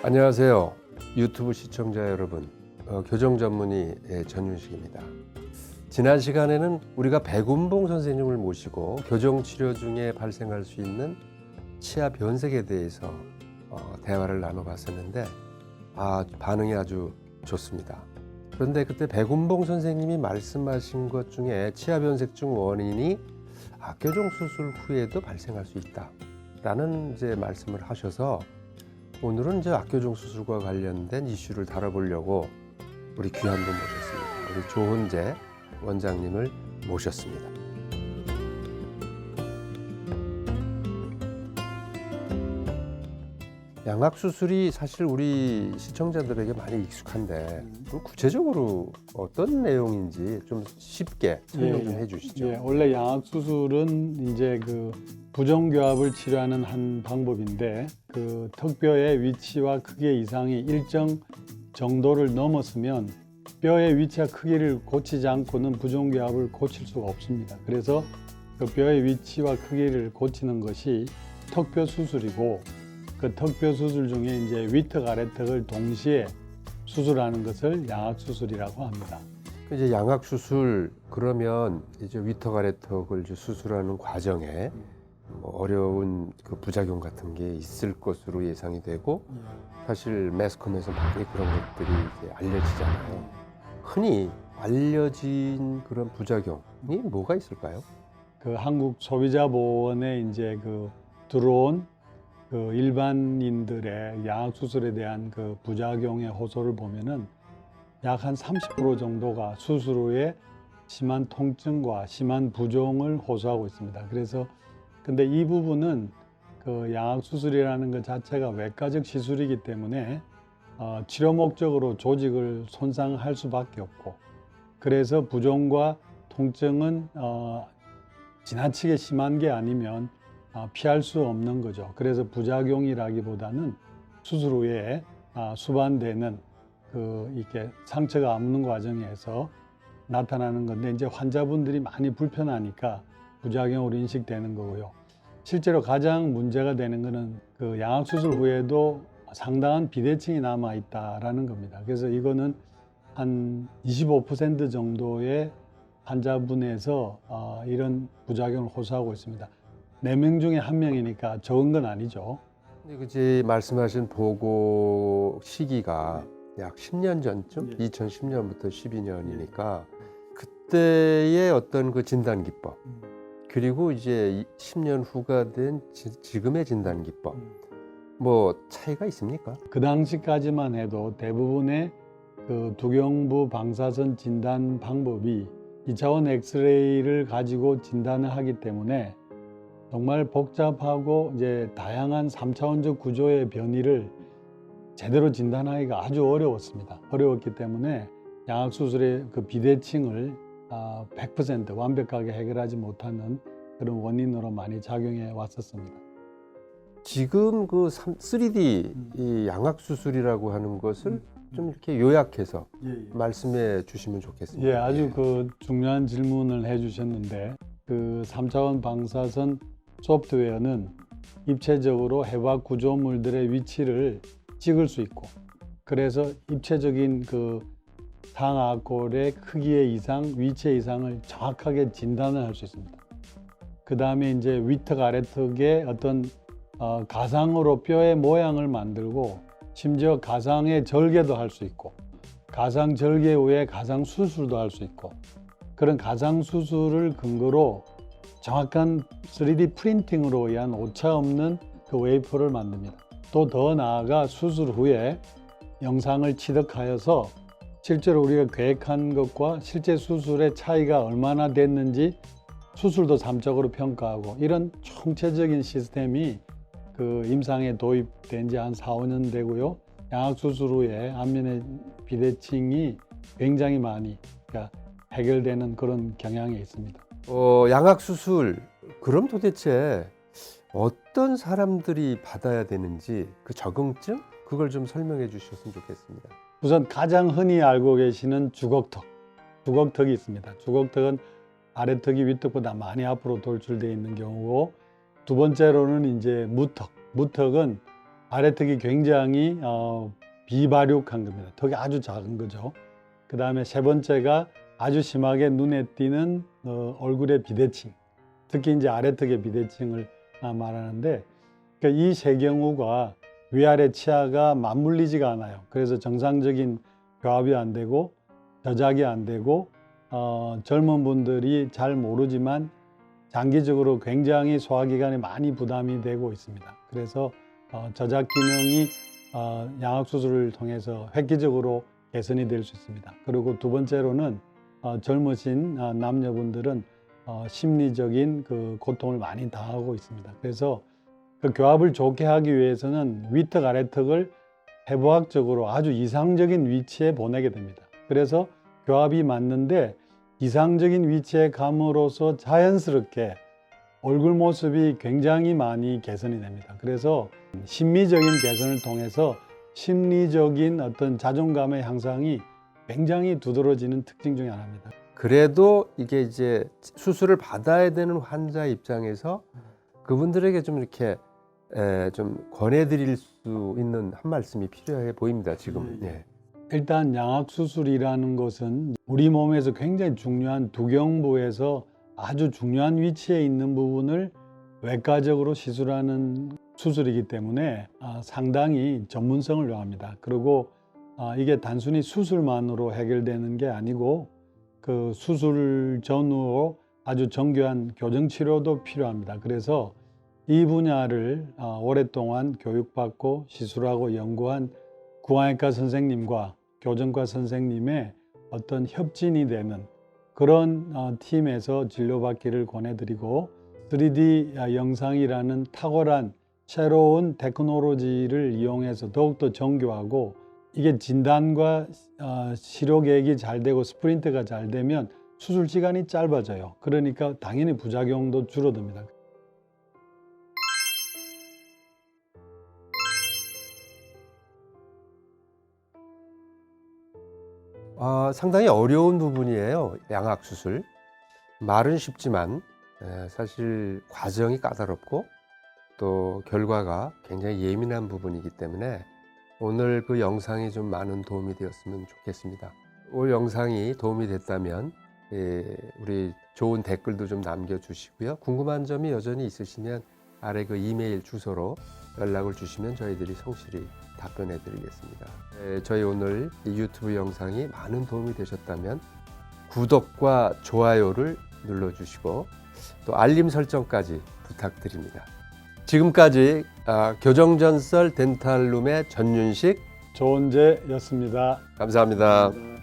안녕하세요. 유튜브 시청자 여러분, 어, 교정 전문의 예, 전윤식입니다. 지난 시간에는 우리가 백운봉 선생님을 모시고 교정 치료 중에 발생할 수 있는 치아 변색에 대해서 어, 대화를 나눠봤었는데 아, 반응이 아주 좋습니다. 그런데 그때 백운봉 선생님이 말씀하신 것 중에 치아 변색증 원인이 악교정 수술 후에도 발생할 수 있다라는 이제 말씀을 하셔서 오늘은 이제 악교정 수술과 관련된 이슈를 다뤄보려고 우리 귀한 분 모셨습니다. 우리 조은재 원장님을 모셨습니다. 양악 수술이 사실 우리 시청자들에게 많이 익숙한데 그 구체적으로 어떤 내용인지 좀 쉽게 설명 좀 예, 해주시죠. 예, 원래 양악 수술은 이제 그 부종교합을 치료하는 한 방법인데 그 턱뼈의 위치와 크기 이상이 일정 정도를 넘었으면 뼈의 위치와 크기를 고치지 않고는 부종교합을 고칠 수가 없습니다. 그래서 그 뼈의 위치와 크기를 고치는 것이 턱뼈 수술이고 그 턱뼈 수술 중에 이제 위턱 아래턱을 동시에 수술하는 것을 양악 수술이라고 합니다. 이제 양악 수술 그러면 이제 위턱 아래턱을 이제 수술하는 과정에 뭐 어려운 그 부작용 같은 게 있을 것으로 예상이 되고 사실 매스컴에서 많이 그런 것들이 이제 알려지잖아요. 흔히 알려진 그런 부작용이 뭐가 있을까요? 그 한국 소비자 보호원에 이제 그 들어온 그 일반인들의 양악 수술에 대한 그 부작용의 호소를 보면은 약 한 30% 정도가 수술 후에 심한 통증과 심한 부종을 호소하고 있습니다. 그래서 근데 이 부분은 그 양악 수술이라는 것 자체가 외과적 시술이기 때문에 어, 치료 목적으로 조직을 손상할 수밖에 없고 그래서 부종과 통증은 어, 지나치게 심한 게 아니면 아, 피할 수 없는 거죠. 그래서 부작용이라기보다는 수술 후에 아, 수반되는 그 이렇게 상처가 아무는 과정에서 나타나는 건데 이제 환자분들이 많이 불편하니까 부작용으로 인식되는 거고요. 실제로 가장 문제가 되는 거는 그 양악 수술 후에도 상당한 비대칭이 남아 있다라는 겁니다. 그래서 이거는 한 25% 정도의 환자분에서 어, 이런 부작용을 호소하고 있습니다. 네 명 중에 한 명이니까 적은 건 아니죠. 근데 그지 말씀하신 보고 시기가 약 10년 전쯤, 예. 2010년부터 12년이니까 그때의 어떤 그 진단 기법 그리고 이제 이 10년 후가 된 지, 지금의 진단 기법 뭐 차이가 있습니까? 그 당시까지만 해도 대부분의 그 두경부 방사선 진단 방법이 2차원 엑스레이를 가지고 진단을 하기 때문에 정말 복잡하고 이제 다양한 3차원적 구조의 변이를 제대로 진단하기가 아주 어려웠습니다. 어려웠기 때문에 양악 수술의 그 비대칭을 아, 100% 완벽하게 해결하지 못하는 그런 원인으로 많이 작용해 왔었습니다. 지금 그 3, 3D 이 양악 수술이라고 하는 것을 좀 이렇게 요약해서 말씀해 주시면 좋겠습니다. 예, 아주 그 중요한 질문을 해 주셨는데 그 3차원 방사선 소프트웨어는 입체적으로 해박 구조물들의 위치를 찍을 수 있고 그래서 입체적인 그 상악골의 크기의 이상, 위치 이상을 정확하게 진단을 할 수 있습니다. 그 다음에 이제 위턱 아래턱의 어떤 어, 가상으로 뼈의 모양을 만들고 심지어 가상의 절개도 할 수 있고 가상 절개 후에 가상 수술도 할 수 있고 그런 가상 수술을 근거로 정확한 3D 프린팅으로 의한 오차 없는 그 웨이퍼를 만듭니다. 또 더 나아가 수술 후에 영상을 취득하여서 실제로 우리가 계획한 것과 실제 수술의 차이가 얼마나 됐는지 수술도 잠적으로 평가하고 이런 총체적인 시스템이 그 임상에 도입된 지 한 4, 5년 되고요. 양악 수술 후에 안면의 비대칭이 굉장히 많이 그러니까 해결되는 그런 경향이 있습니다. 어, 양악 수술 그럼 도대체 어떤 사람들이 받아야 되는지 그 적응증 그걸 좀 설명해 주셨으면 좋겠습니다. 우선 가장 흔히 알고 계시는 주걱턱, 주걱턱이 있습니다. 주걱턱은 아래턱이 윗턱보다 많이 앞으로 돌출되어 있는 경우고 두 번째로는 이제 무턱, 무턱은 아래턱이 굉장히 어, 비발육한 겁니다. 턱이 아주 작은 거죠. 그 다음에 세 번째가 아주 심하게 눈에 띄는 어, 얼굴의 비대칭, 특히 이제 아래턱의 비대칭을 아, 말하는데 그러니까 이세 경우가 위아래 치아가 맞물리지가 않아요. 그래서 정상적인 교합이 안 되고 저작이 안 되고 어, 젊은 분들이 잘 모르지만 장기적으로 굉장히 소화기관에 많이 부담이 되고 있습니다. 그래서 어, 저작 기능이 어, 양악 수술을 통해서 획기적으로 개선이 될 수 있습니다. 그리고 두 번째로는 어, 젊으신 어, 남녀분들은 어, 심리적인 그 고통을 많이 당하고 있습니다. 그래서 그 교합을 좋게 하기 위해서는 위턱 아래턱을 해부학적으로 아주 이상적인 위치에 보내게 됩니다. 그래서 교합이 맞는데 이상적인 위치에 감으로써 자연스럽게 얼굴 모습이 굉장히 많이 개선이 됩니다. 그래서 심미적인 개선을 통해서 심리적인 어떤 자존감의 향상이 굉장히 두드러지는 특징 중에 하나입니다. 그래도 이게 이제 수술을 받아야 되는 환자 입장에서 그분들에게 좀 이렇게 에, 좀 권해드릴 수 있는 한 말씀이 필요해 보입니다. 지금. 네. 예. 일단 양악 수술이라는 것은 우리 몸에서 굉장히 중요한 두경부에서 아주 중요한 위치에 있는 부분을 외과적으로 시술하는 수술이기 때문에 아, 상당히 전문성을 요합니다. 그리고 아, 이게 단순히 수술만으로 해결되는 게 아니고 그 수술 전후로 아주 정교한 교정 치료도 필요합니다. 그래서 이 분야를 아, 오랫동안 교육받고 시술하고 연구한 구안외과 선생님과 교정과 선생님의 어떤 협진이 되는 그런 어, 팀에서 진료받기를 권해드리고 3D 영상이라는 탁월한 새로운 테크놀로지를 이용해서 더욱더 정교하고 이게 진단과 어, 치료 계획이 잘 되고 스프린트가 잘 되면 수술 시간이 짧아져요. 그러니까 당연히 부작용도 줄어듭니다. 아, 상당히 어려운 부분이에요. 양악 수술. 말은 쉽지만 에, 사실 과정이 까다롭고 또 결과가 굉장히 예민한 부분이기 때문에 오늘 그 영상이 좀 많은 도움이 되었으면 좋겠습니다. 오늘 영상이 도움이 됐다면 예, 우리 좋은 댓글도 좀 남겨주시고요. 궁금한 점이 여전히 있으시면 아래 그 이메일 주소로 연락을 주시면 저희들이 성실히 답변해 드리겠습니다. 예, 저희 오늘 이 유튜브 영상이 많은 도움이 되셨다면 구독과 좋아요를 눌러주시고 또 알림 설정까지 부탁드립니다. 지금까지 아, 교정전설 덴탈룸의 전윤식 조은재였습니다. 감사합니다. 감사합니다.